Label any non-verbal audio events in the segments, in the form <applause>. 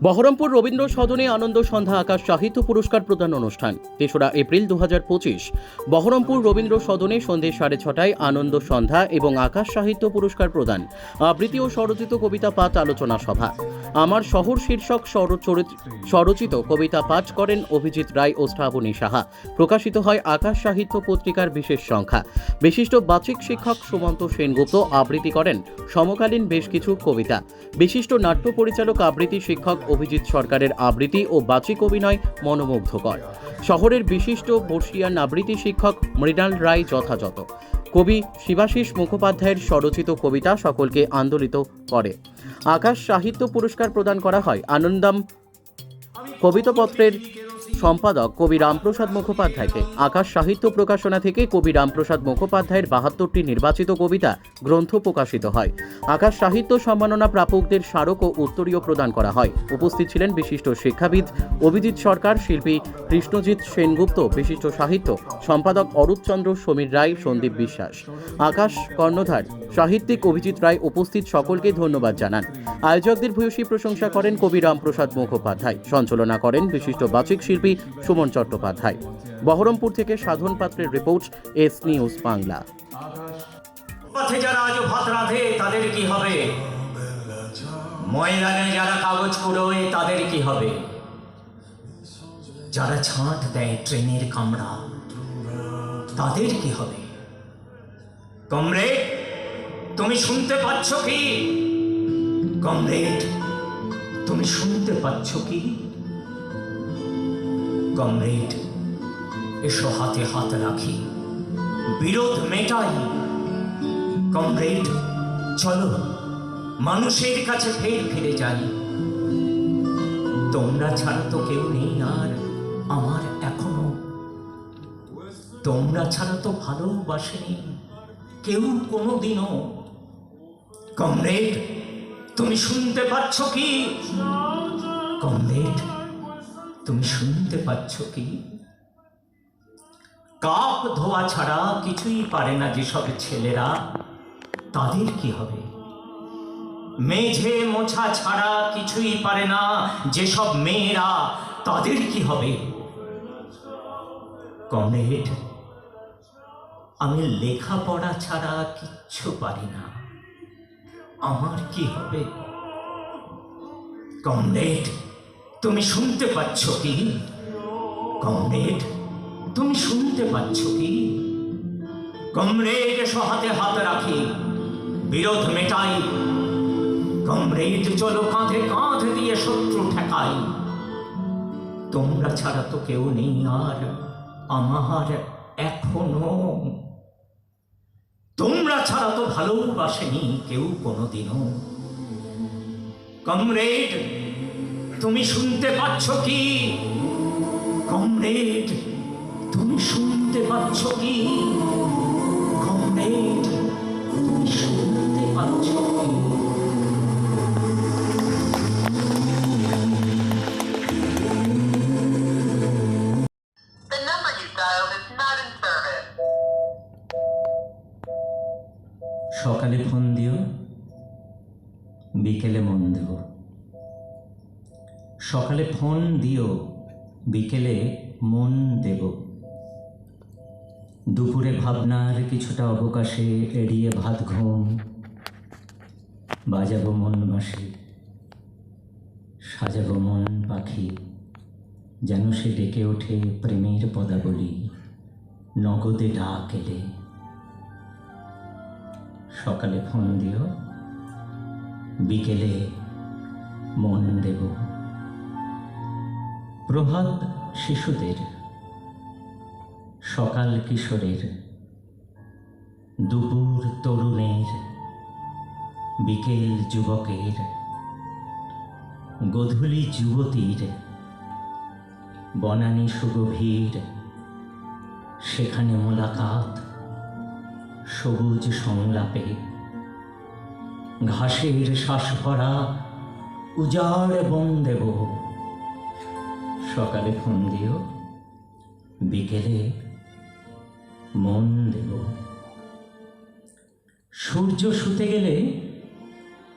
বহরমপুর রবীন্দ্র সদনে আনন্দ সন্ধ্যা আকাশ সাহিত্য পুরস্কার প্রদান অনুষ্ঠান। তেসরা এপ্রিল দু পঁচিশ, বহরমপুর রবীন্দ্র সদনে সন্ধে সাড়ে ছটায় আনন্দ সন্ধ্যা এবং আকাশ সাহিত্য পুরস্কার প্রদান। আবৃত্তি ও স্বরচিত কবিতা পাঠ আলোচনা সভা। আমার শহর শীর্ষক স্বরচিত কবিতা পাঠ করেন অভিজিৎ রায় ও শ্রাবণী সাহা। প্রকাশিত হয় আকাশ সাহিত্য পত্রিকার বিশেষ সংখ্যা। বিশিষ্ট বাচিক শিক্ষক সুমন্ত সেনগুপ্ত আবৃত্তি করেন সমকালীন বেশ কিছু কবিতা। বিশিষ্ট নাট্য পরিচালক আবৃত্তি শিক্ষক অভিজিৎ সরকারের আবৃত্তি ও বাচিক অভিনয় মনোমুগ্ধকর। শহরের বিশিষ্ট বর্ষিয়ান আবৃত্তি শিক্ষক মৃণাল রায় যথাযথ। কবি শিবাশিস মুখোপাধ্যায়ের স্বরচিত কবিতা সকলকে আন্দোলিত করে। আকাশ সাহিত্য পুরস্কার প্রদান করা হয় আনন্দম কবিতাপত্রের সম্পাদক কবি রামপ্রসাদ মুখোপাধ্যায়কে। আকাশ সাহিত্য প্রকাশনা থেকে কবি রামপ্রসাদ মুখোপাধ্যায়ের বাহাত্তরটি নির্বাচিত কবিতা গ্রন্থ প্রকাশিত হয়। আকাশ সাহিত্য সম্মাননা প্রাপকদের স্মারক ও উত্তরীয় প্রদান করা হয়। উপস্থিত ছিলেন বিশিষ্ট শিক্ষাবিদ, অভিজিৎ সরকার, শিল্পী কৃষ্ণজিৎ সেনগুপ্ত, বিশিষ্ট সাহিত্য সম্পাদক অরূপচন্দ্র সমীর রায়, সন্দীপ বিশ্বাস। আকাশ কর্ণধার, সাহিত্যিক অভিজিৎ রায় উপস্থিত সকলকে ধন্যবাদ জানান। আয়োজকদের ভূয়সী প্রশংসা করেন কবি রামপ্রসাদ মুখোপাধ্যায়। সঞ্চালনা করেন বিশিষ্ট বাচিক শিল্পী সুমন চট্টোপাধ্যায়। বহরমপুর থেকে সাধন পাত্রের রিপোর্ট, এস নিউজ বাংলা। পথে যারা আজ ভাত রাঁধে, তাদের কি হবে? ময়দানে যারা কাগজ কুড়োয়, তাদের কি হবে? যারা ছাঁট দেয় ট্রেনের কামড়া তাদের কি হবে? কমরেড, তুমি শুনতে পাচ্ছ কি? কমরেড, তুমি শুনতে পাচ্ছ কি? কমরেড এসো হাতে হাত রাখি। বিরোধ মেটাই। কমরেড, চলো, মানুষের কাছে ফের ফিরে যাই। তোমরা ছাড়া তো কেউ নেই আর আমার এখনও। তোমরা ছাড়া তো ভালোবাসেনি কেউ কোনোদিনও। কমরেড, তুমি শুনতে পাচ্ছ কি? কমরেড তুমি শুনতে পাচ্ছ কি? কাপ ধোয়া ছাড়া কিছুই পারে না যেসব ছেলেরা। তাদের কি হবে? মেঝে মোছা ছাড়া কিছুই পারে না যেসব মেয়েরা। তাদের কি হবে? কমরেড আমি লেখাপড়া ছাড়া কিচ্ছু পারি না। আমার কি হবে? কমরেড তুমি শুনতে পাচ্ছ কি? কমরেড, তুমি শুনতে পাচ্ছ কি? কমরেড এসো হাতে হাত রাখি, বিরোধ মেটাই। কমরেড, চলো কাঁধে কাঁধ দিয়ে শত্রু ঠেকাই। তোমরা ছাড়া তো কেউ নেই আর আমার এখনও। তোমরা ছাড়া তো ভালোবাসেনি কেউ কোনোদিনও। কমরেড তুমি শুনতে পাচ্ছ কি? কমরেড তুমি শুনতে পাচ্ছ কি? কমরেড তুমি শুনতে পাচ্ছ কি. সকালে ফোন দিও বিকেলে মন সকালে ফোন দিও, বিকেলে মন দেব। দুপুরে ভাবনার কিছুটা অবকাশে এড়িয়ে ভাত ঘুম, বাজাবো মন বাসে সাজাবো মন পাখি, যেন সে ডেকে ওঠে প্রেমের পদাবলী, নগদে ডাক এলে। সকালে ফোন দিও, বিকেলে মন দেব। প্রভাত শিশুদের, সকাল কিশোরের, দুপুর তরুণের, বিকেল যুবকের, গধূলি যুবতীর, বনানী সুগভীর, সেখানে মোলাকাত, সবুজ সংলাপে, ঘাসের শ্বাস ভরা উজাড় বন দেব। সকালে ফোন দিও, বিকেলে মন দেব। সূর্য শুতে গেলে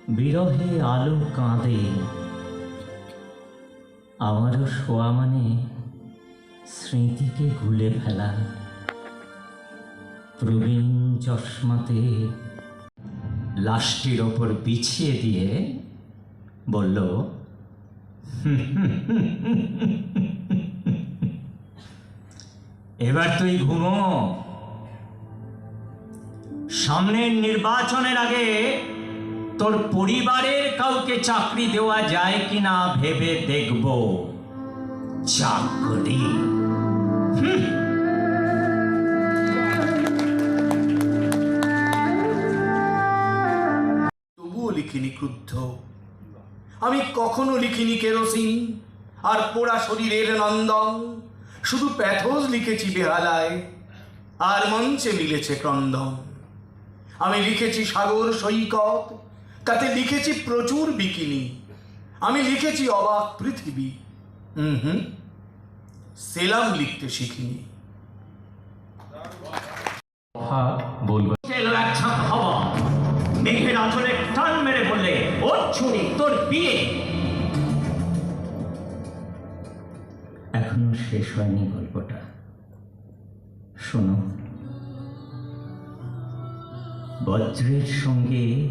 বিরহে আলো কাঁদে। আমারও শোয়া মানে স্মৃতিকে ঘুলে ফেলা। প্রবীণ চশমাতে লাশটির ওপর বিছিয়ে দিয়ে বলল <laughs> এবার তুই ঘুমো। সামনের নির্বাচনের আগে তোর পরিবারের কাউকে চাকরি দেওয়া যায় কিনা ভেবে দেখব। চাকরি। তবুও লিখিনি ক্রুদ্ধ। আমি কখনো লিখিনি কেরোসিন আর পোড়া শরীরের নন্দন। শুধু প্যাথোজ লিখেছি বেহালায় আর মঞ্চে মিলেছে ক্রন্দন। আমি লিখেছি সাগর সৈকত তাতে লিখেছি প্রচুর বিকিনি। আমি লিখেছি অবাক পৃথিবী। হুম হুম সেলাম লিখতে শিখিনি। বলব মেঘের আঁচলে টান মেরে বললে ওর ছুরি বিয়ে। এখনও শেষ হয়নি গল্পটা। শোনো। বজ্রের সঙ্গে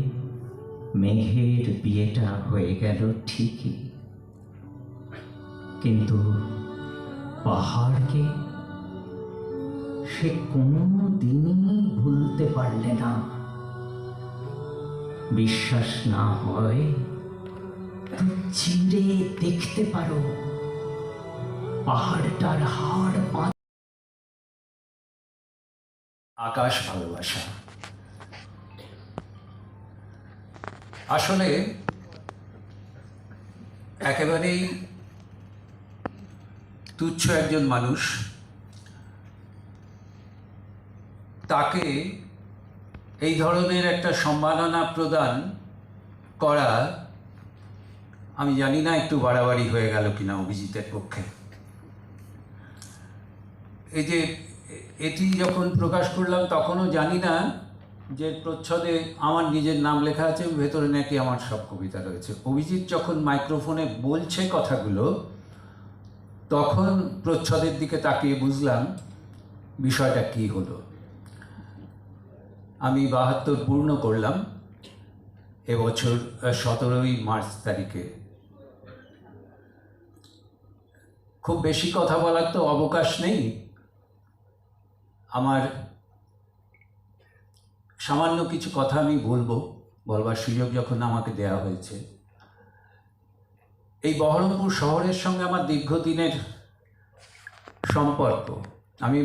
মেঘের বিয়েটা হয়ে গেল ঠিকই। কিন্তু পাহাড়কে সে কোনো দিনই ভুলতে পারলে না। বিশ্বাস না হয় চিড়ে দেখতে পারো। পাহাড়টার হাড় আকাশ ভালোবাসা। আসলে একেবারেই তুচ্ছ একজন মানুষ। তাকে এই ধরনের একটা সম্মাননা প্রদান করা আমি জানি না, একটু বাড়াবাড়ি হয়ে গেল কিনা অভিজিতের পক্ষে। এই যে, এটি যখন প্রকাশ করলাম, তখনও জানি না যে প্রচ্ছদে আমার নিজের নাম লেখা আছে, ভেতরে নাকি আমার সব কবিতা রয়েছে। অভিজিৎ যখন মাইক্রোফোনে বলছে কথাগুলো, তখন প্রচ্ছদের দিকে তাকিয়ে বুঝলাম, বিষয়টা কি হলো। আমি বাহাত্তর পূর্ণ করলাম, এবছর সতেরোই মার্চ তারিখে। খুব বেশি কথা বলার তো অবকাশ নেই। আমার সামান্য কিছু কথা আমি বলব, বলবার সুযোগ যখন আমাকে দেয়া হয়েছে। এই বহরমপুর শহরের সঙ্গে আমার দীর্ঘদিনের সম্পর্ক। আমি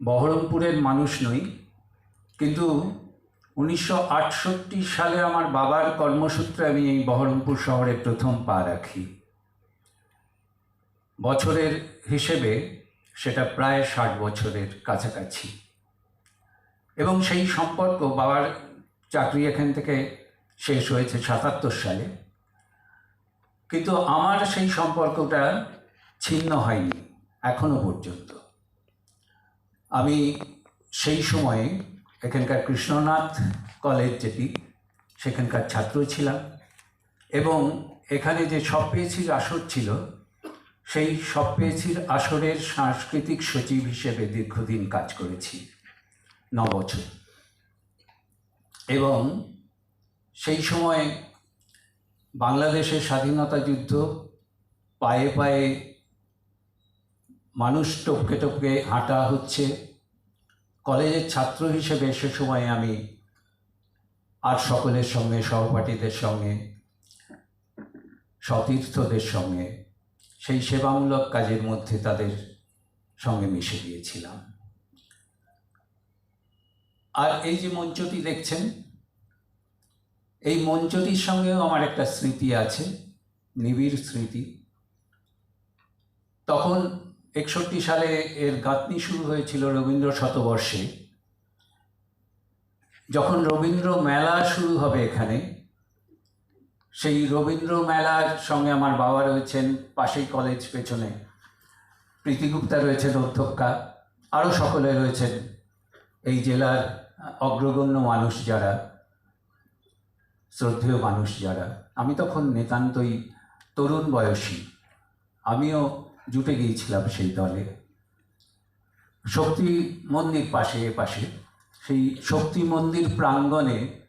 বহরমপুরের মানুষ নই, কিন্তু উনিশশো আটষট্টি সালে আমার বাবার কর্মসূত্রে আমি এই বহরমপুর শহরে প্রথম পা রাখি। বছরের হিসেবে সেটা প্রায় ষাট বছরের কাছাকাছি। এবং সেই সম্পর্ক বাবার চাকরি এখান থেকে শেষ হয়েছে সাতাত্তর সালে। কিন্তু আমার সেই সম্পর্কটা ছিন্ন হয়নি এখনও পর্যন্ত। আমি সেই সময়ে এখানকার কৃষ্ণনাথ কলেজ যেটি, সেখানকার ছাত্র ছিলাম। এবং এখানে যে সব পেয়েছির আসর ছিল সেই সব পেয়েছির আসরের সাংস্কৃতিক সচিব হিসেবে দীর্ঘদিন কাজ করেছি ন বছর এবং সেই সময় বাংলাদেশের স্বাধীনতা যুদ্ধ পায়ে পায়ে মানুষ টপকে টপকে হাঁটা হচ্ছে। কলেজের ছাত্র হিসেবে সে সময় আমি আর সকলের সঙ্গে, সহপাঠীদের সঙ্গে, সতীর্থদের সঙ্গে সেই সেবামূলক কাজের মধ্যে তাদের সঙ্গে মিশে গিয়েছিলাম। আর এই যে মঞ্চটি দেখছেন, এই মঞ্চটির সঙ্গেও আমার একটা স্মৃতি আছে, নিবিড় স্মৃতি। তখন একষট্টি সালে এর গাঁথনি শুরু হয়েছিল রবীন্দ্র শতবর্ষে। যখন রবীন্দ্র মেলা শুরু হবে এখানে সেই রবীন্দ্র মেলার সঙ্গে আমার বাবা রয়েছেন, পাশেই কলেজ পেছনে। প্রীতিগুপ্তা রয়েছেন অধ্যক্ষা, আরও সকলে রয়েছেন। এই জেলার অগ্রগণ্য মানুষ যারা, শ্রদ্ধেয় মানুষ যারা। আমি তখন নিতান্তই তরুণ বয়সী। আমিও জুটে গিয়েছিলাম সেই দলে। শক্তি মন্দির পাশে পাশে। সেই শক্তি মন্দির প্রাঙ্গণে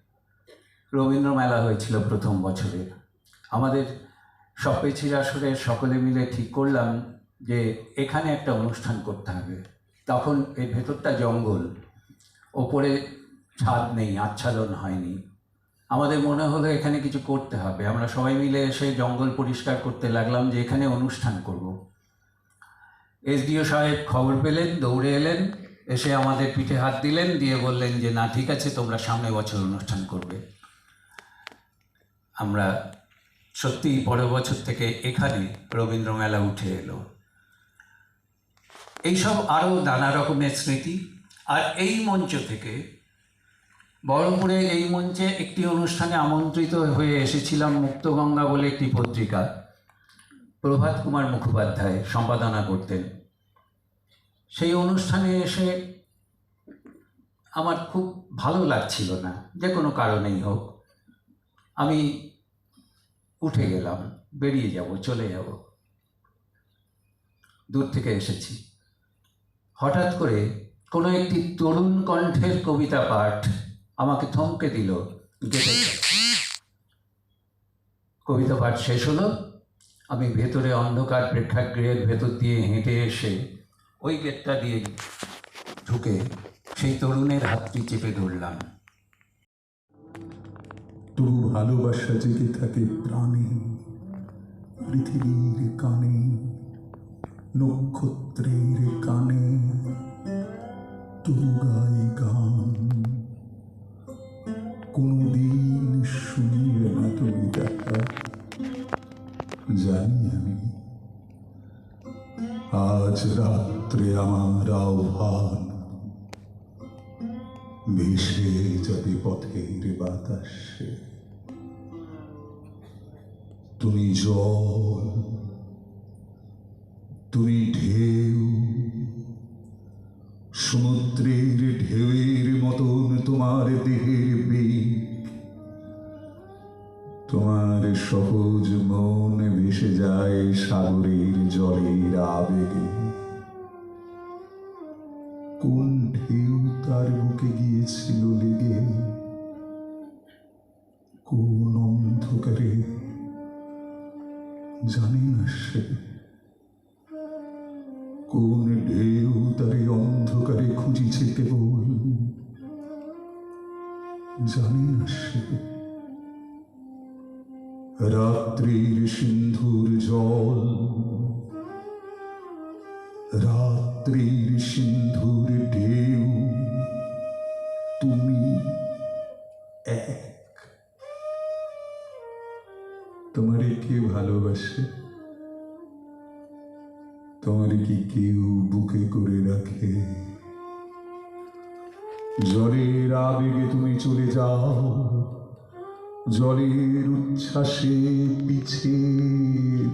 রবীন্দ্র মেলা হয়েছিল প্রথম বছরে। আমাদের সপেছির আসরে সকলে মিলে ঠিক করলাম যে এখানে একটা অনুষ্ঠান করতে হবে। তখন এই ভেতরটা জঙ্গল। ওপরে ছাদ নেই, আচ্ছাদন হয়নি। আমাদের মনে হলো এখানে কিছু করতে হবে। আমরা সবাই মিলে এসে জঙ্গল পরিষ্কার করতে লাগলাম যে এখানে অনুষ্ঠান করব। এসডিও সাহেব খবর পেলেন, দৌড়ে এলেন, এসে আমাদের পিঠে হাত দিলেন, দিয়ে বললেন যে, না, ঠিক আছে, তোমরা সামনে বছর অনুষ্ঠান করবে। আমরা সত্যিই পরের বছর থেকে এখানে রবীন্দ্র মেলা উঠে এলো। এইসব আরও নানা রকমের স্মৃতি, আর এই মঞ্চ থেকে বহরমপুরে এই মঞ্চে একটি অনুষ্ঠানে আমন্ত্রিত হয়ে এসেছিলাম মুক্তগঙ্গা বলে একটি পত্রিকা। প্রভাত কুমার মুখোপাধ্যায় সম্পাদনা করতেন। সেই অনুষ্ঠানে এসে আমার খুব ভালো লাগছিল না, যে কোনো কারণেই হোক। আমি উঠে গেলাম, বেরিয়ে যাব, চলে যাব। দূর থেকে এসেছি। হঠাৎ করে কোনো একটি তরুণ কণ্ঠের কবিতা পাঠ আমাকে থমকে দিল কবিতা পাঠ শেষ হলো। আমি ভেতরে অন্ধকার প্রেক্ষাগৃহের ভেতর দিয়ে হেঁটে এসে ওই গেটটা দিয়ে ঢুকে সেই তরুণের হাতটি চেপে ধরলাম। তবু ভালোবাসা জেগে থাকে প্রাণে, পৃথিবীর কানে, নক্ষত্রের কানে। তবু গাই গান, কোনদিন শুনিয়ে না তুমি দেখা জানি আমি। আজ রাত্রে আমার আহ্বান ভেসে যাবে পথের বাতাসে তুমি জল, তুমি ঢেউ, সমুদ্রের ঢেউয়ের মতন তোমার দেহের বেগ তোমার সহজ মন ভেসে যায় সাগরের জলের আবেগে। কোন ঢেউ তার গিয়েছিল লেগে। কোন অন্ধকারে? জানে না সে। কোন ঢেউ তারে অন্ধকারে খুঁজিছে কেবল? জানে না সে। রাত্রির সিন্ধুর জল। রাত্রির তোমারে কে ভালোবাসে? তোমারে কি কেউ বুকে করে রাখে? জলের আবেগে তুমি চলে যাও। জলের উচ্ছ্বাসে পিছে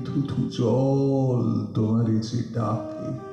থুথু জল তোমার যে ডাকে।